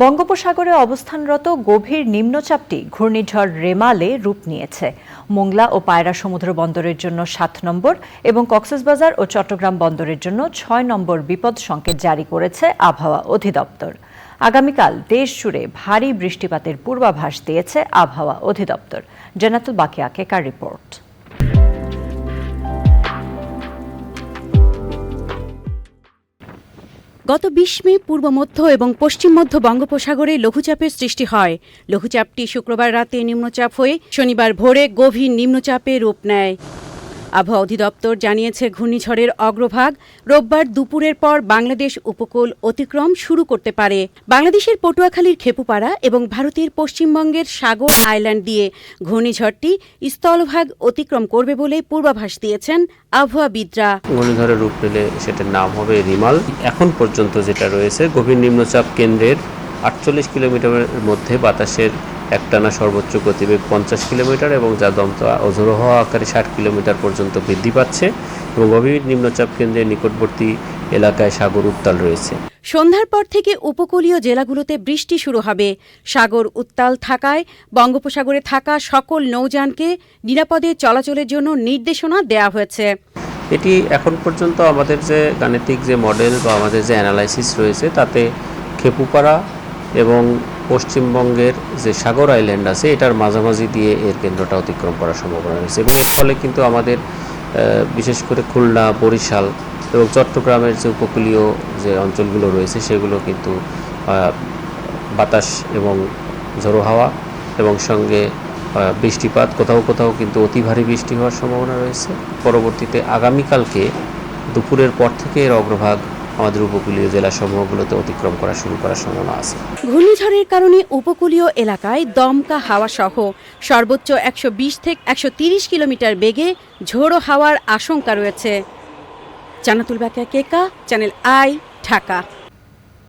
বঙ্গোপসাগরে অবস্থানরত গভীর নিম্নচাপটি ঘূর্ণিঝড় রেমালে রূপ নিয়েছে। মোংলা ও পায়রা সমুদ্র বন্দরের জন্য সাত নম্বর এবং কক্সবাজার ও চট্টগ্রাম বন্দরের জন্য ছয় নম্বর বিপদ সংকেত জারি করেছে আবহাওয়া অধিদপ্তর। আগামীকাল দেশ জুড়ে ভারী বৃষ্টিপাতের পূর্বাভাস দিয়েছে আবহাওয়া অধিদপ্তর। জেনাতুল বাকিয়া কেকার রিপোর্ট? গত বিশ মে পূর্ব মধ্য এবং পশ্চিম মধ্য বঙ্গোপসাগরে লঘুচাপের সৃষ্টি হয়। লঘুচাপটি শুক্রবার রাতে নিম্নচাপ হয়ে শনিবার ভোরে গভীর নিম্নচাপে রূপ নেয়। আবহাওয়া অধিদপ্তর জানিয়েছে, ঘূর্ণিঝড়ের অগ্রভাগ রোববার দুপুরের পর বাংলাদেশ উপকূল অতিক্রম শুরু করতে পারে। বাংলাদেশের পটুয়াখালীর খেপুপাড়া এবং ভারতের পশ্চিমবঙ্গের সাগর আইল্যান্ড দিয়ে ঘূর্ণিঝড়টি স্থলভাগ অতিক্রম করবে বলে পূর্বাভাস দিয়েছেন আবহাওয়াবিদরা। ঘূর্ণিঝড়ের রূপ নিলে সেটার নাম হবে রিমাল। এখন পর্যন্ত যেটা রয়েছে, গভীর নিম্নচাপ কেন্দ্রের আটচল্লিশ কিলোমিটারের মধ্যে বাতাসের একটানা সর্বোচ্চ গতিবেগ পঞ্চাশ কিলোমিটার এবং যা দমকা অঝোর হওয়া আকারে ষাট কিলোমিটার পর্যন্ত বৃদ্ধি পাচ্ছে এবং গভীর নিম্নচাপ কেন্দ্রের নিকটবর্তী এলাকায় সাগর উত্তাল রয়েছে। সন্ধ্যার পর থেকে উপকূলীয় জেলাগুলোতে বৃষ্টি শুরু হবে। সাগর উত্তাল থাকায় বঙ্গোপসাগরে থাকা সকল নৌযানকে নিরাপদে চলাচলের জন্য নির্দেশনা দেওয়া হয়েছে। এটি এখন পর্যন্ত আমাদের যে গাণিতিক যে মডেল বা আমাদের যে অ্যানালাইসিস রয়েছে তাতে খেপুপাড়া এবং পশ্চিমবঙ্গের যে সাগর আইল্যান্ড আছে, এটার মাঝামাঝি দিয়ে এর কেন্দ্রটা অতিক্রম করার সম্ভাবনা রয়েছে এবং এর ফলে কিন্তু আমাদের বিশেষ করে খুলনা, বরিশাল এবং চট্টগ্রামের যে উপকূলীয় যে অঞ্চলগুলো রয়েছে, সেগুলো কিন্তু বাতাস এবং ঝোড়ো হাওয়া এবং সঙ্গে বৃষ্টিপাত, কোথাও কোথাও কিন্তু অতি ভারী বৃষ্টি হওয়ার সম্ভাবনা রয়েছে। পরবর্তীতে আগামীকালকে দুপুরের পর থেকে এর অগ্রভাগ আমাদের উপকূলীয় জেলাসমূহগুলোতে অতিক্রম করা শুরু করার সম্ভাবনা আছে। ঘূর্ণিঝড়ের কারণে উপকূলীয় এলাকায় দমকা হাওয়া সহ সর্বোচ্চ একশো বিশ থেকে একশো তিরিশ কিলোমিটার বেগে ঝোড়ো হাওয়ার আশঙ্কা রয়েছে। Jannatul Bakia Keka channel I, Dhaka.